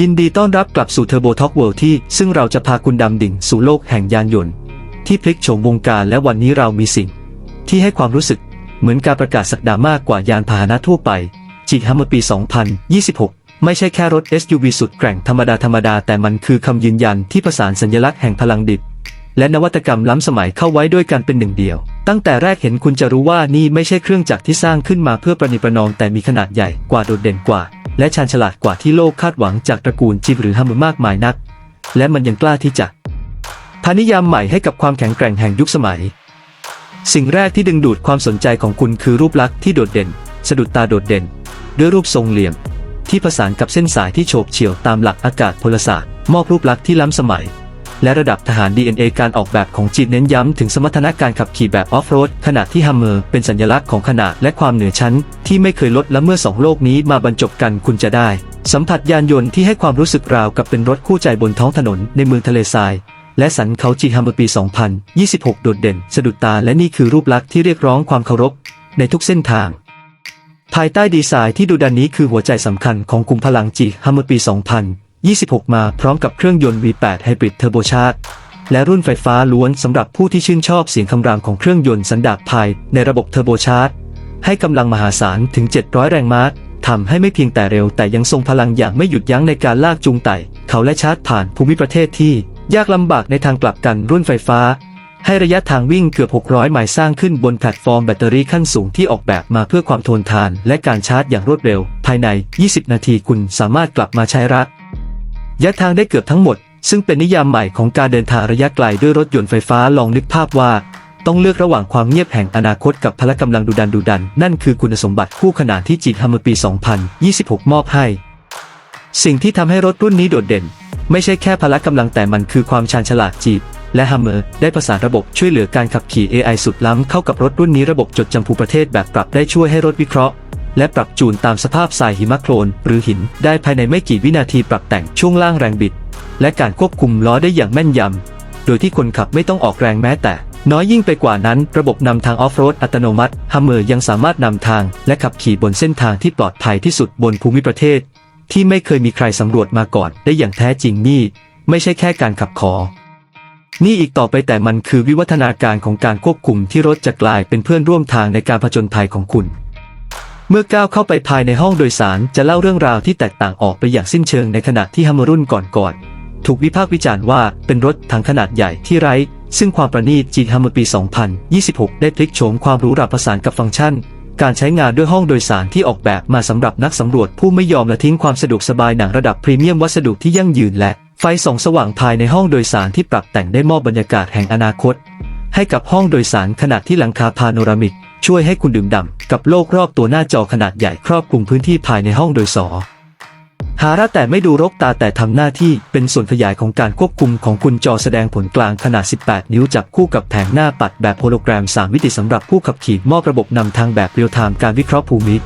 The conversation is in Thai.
ยินดีต้อนรับกลับสู่เทอร์โบท็อกเวิลด์ที่ ซึ่งเราจะพาคุณดำดิ่งสู่โลกแห่งยานยนต์ ที่พลิกโฉมวงการและวันนี้เรามีสิ่ง ที่ให้ความรู้สึกเหมือนการประกาศสักดามากกว่ายานพาหนะทั่วไปจิกฮัมเมอร์ปี 2026 ไม่ใช่แค่รถ SUV สุดแกร่งธรรมดาธรรมดาแต่มันคือคำยืนยันที่ผสานสัญลักษณ์แห่งพลังดิบ และนวัตกรรมล้ำสมัยเข้าไว้ด้วยกันเป็นหนึ่งเดียว ตั้งแต่แรกเห็นคุณจะรู้ว่านี่ไม่ใช่เครื่องจักรที่สร้างขึ้นมาเพื่อประนิประนอมแต่มีขนาดใหญ่กว่าโดดเด่นกว่า และชาญฉลาดกว่าที่โลกคาดหวังจากตระกูลจิบหรือฮัมมอร์มากมายนัก และมันยังกล้าที่จะพานิยามใหม่ให้กับความแข็งแกร่งแห่งยุคสมัย สิ่งแรกที่ดึงดูดความสนใจของคุณคือรูปลักษณ์ที่โดดเด่น สะดุดตาโดดเด่น ด้วยรูปทรงเหลี่ยม ที่ผสานกับเส้นสายที่โฉบเฉี่ยวตามหลักอากาศพลศาสตร์มอบรูปลักษณ์ที่ล้ำสมัย และระดับทหาร DNA การออกแบบของจีนเน้นย้ำถึงสมรรถนะการขับขี่แบบออฟโรดขณะที่ฮัมเมอร์เป็นสัญลักษณ์ของขนาดและความเหนือชั้น ที่ไม่เคยลดและเมื่อสองโลกนี้มาบรรจบกันคุณจะได้ สัมผัสยานยนต์ที่ให้ความรู้สึกราวกับเป็นรถคู่ใจบนท้องถนนในเมืองทะเลทรายและสันเขาจีฮัมเมอร์ปี 2026 โดดเด่น สะดุดตาและนี่คือรูปลักษณ์ที่เรียกร้องความเคารพในทุกเส้นทาง ภายใต้ดีไซน์ที่ดูดันนี้คือหัวใจสำคัญของกลุ่มพลังจีฮัมเมอร์ปี 2000 26 มาพร้อมกับเครื่องยนต์ V8 ไฮบริดเทอร์โบชาร์จและรุ่นไฟฟ้าล้วนสำหรับผู้ที่ชื่นชอบเสียงคำรามของเครื่องยนต์สันดาปภายในระบบเทอร์โบชาร์จให้กำลังมหาศาลถึง 700 แรงม้าทำให้ไม่เพียงแต่เร็วแต่ยังทรงพลังอย่างไม่หยุดยั้งในการลากจูงไต่ เขาและชาร์จผ่านภูมิประเทศที่ ยากลำบากในทางกลับกันรุ่นไฟฟ้า ให้ระยะทางวิ่งเกือบ 600 ไมล์สร้างขึ้นบนแพลตฟอร์มแบตเตอรี่ขั้นสูงที่ออกแบบมาเพื่อความทนทาน และการชาร์จอย่างรวดเร็ว ภายใน 20 นาทีคุณสามารถกลับมาใช้ระ ยะทางได้เกือบทั้งหมด ซึ่งเป็นนิยามใหม่ของการเดินทางระยะไกลด้วยรถยนต์ไฟฟ้าลองนึกภาพว่า ต้องเลือกระหว่างความเงียบแห่งอนาคตกับพละกำลังดุดันดุดัน นั่นคือคุณสมบัติคู่ขนานที่จีนฮัมเมอร์ปี 2026 มอบให้ สิ่งที่ทำให้รถรุ่นนี้โดดเด่น ไม่ใช่แค่พละกำลังแต่มันคือความชาญฉลาดจีบและฮัมเมอร์ได้ประสานระบบช่วยเหลือการขับขี่ AI สุดล้ำเข้ากับรถรุ่นนี้ระบบจดจำภูประเทศแบบปรับได้ช่วยให้รถวิเคราะห์ และปรับจูนตามสภาพทรายหิมะโคลนหรือหินได้ภายในไม่กี่วินาทีปรับแต่งช่วงล่างแรงบิด และการควบคุมล้อได้อย่างแม่นยำ โดยที่คนขับไม่ต้องออกแรงแม้แต่ น้อยยิ่งไปกว่านั้น ระบบนำทางออฟโรดอัตโนมัติฮัมเมอร์ยังสามารถนำทาง และขับขี่บนเส้นทางที่ปลอดภัยที่สุดบนภูมิประเทศ ที่ไม่เคยมีใครสำรวจมาก่อนได้อย่างแท้จริงนี่ ไม่ใช่แค่การขับขอนี่อีกต่อไปแต่มันคือวิวัฒนาการของการควบคุมที่รถจะกลายเป็นเพื่อนร่วมทางในการผจญภัยของคุณ เมื่อก้าวเข้าไปภายในห้องโดยสารจะเล่าเรื่องราวที่แตกต่างออกไปอย่างสิ้นเชิงในขณะที่ฮัมมอร์รุ่นก่อนๆถูกวิพากษ์วิจารณ์ว่าเป็นรถถังขนาดใหญ่ที่ไร้ ซึ่งความประณีตจีนฮัมเมอร์ปี 2026 ได้พลิกโฉมความรูหราผสานกับฟังก์ชัน การใช้งานด้วยห้องโดยสารที่ออกแบบมาสำหรับนักสำรวจผู้ไม่ยอมละทิ้งความสะดวกสบายหนังระดับพรีเมียมวัสดุที่ยั่งยืนและไฟส่องสว่างภายในห้องโดยสารที่ปรับแต่งได้มอบบรรยากาศแห่งอนาคต ให้กับห้องโดยสารขนาดที่หลังคาพาโนรามิก ช่วยให้คุณดื่มด่ำกับโลกรอบตัวหน้าจอขนาดใหญ่ครอบคลุมพื้นที่ภายในห้องโดยสารหาระแต่ไม่ดูรกตาแต่ทำหน้าที่เป็นส่วนขยายของการควบคุมของคุณจอแสดงผลกลางขนาด 18 นิ้วจับคู่กับแผงหน้าปัดแบบโฮโลแกรม 3 มิติสำหรับผู้ขับขี่มอบระบบนำทางแบบเรียลไทม์การวิเคราะห์ภูมิ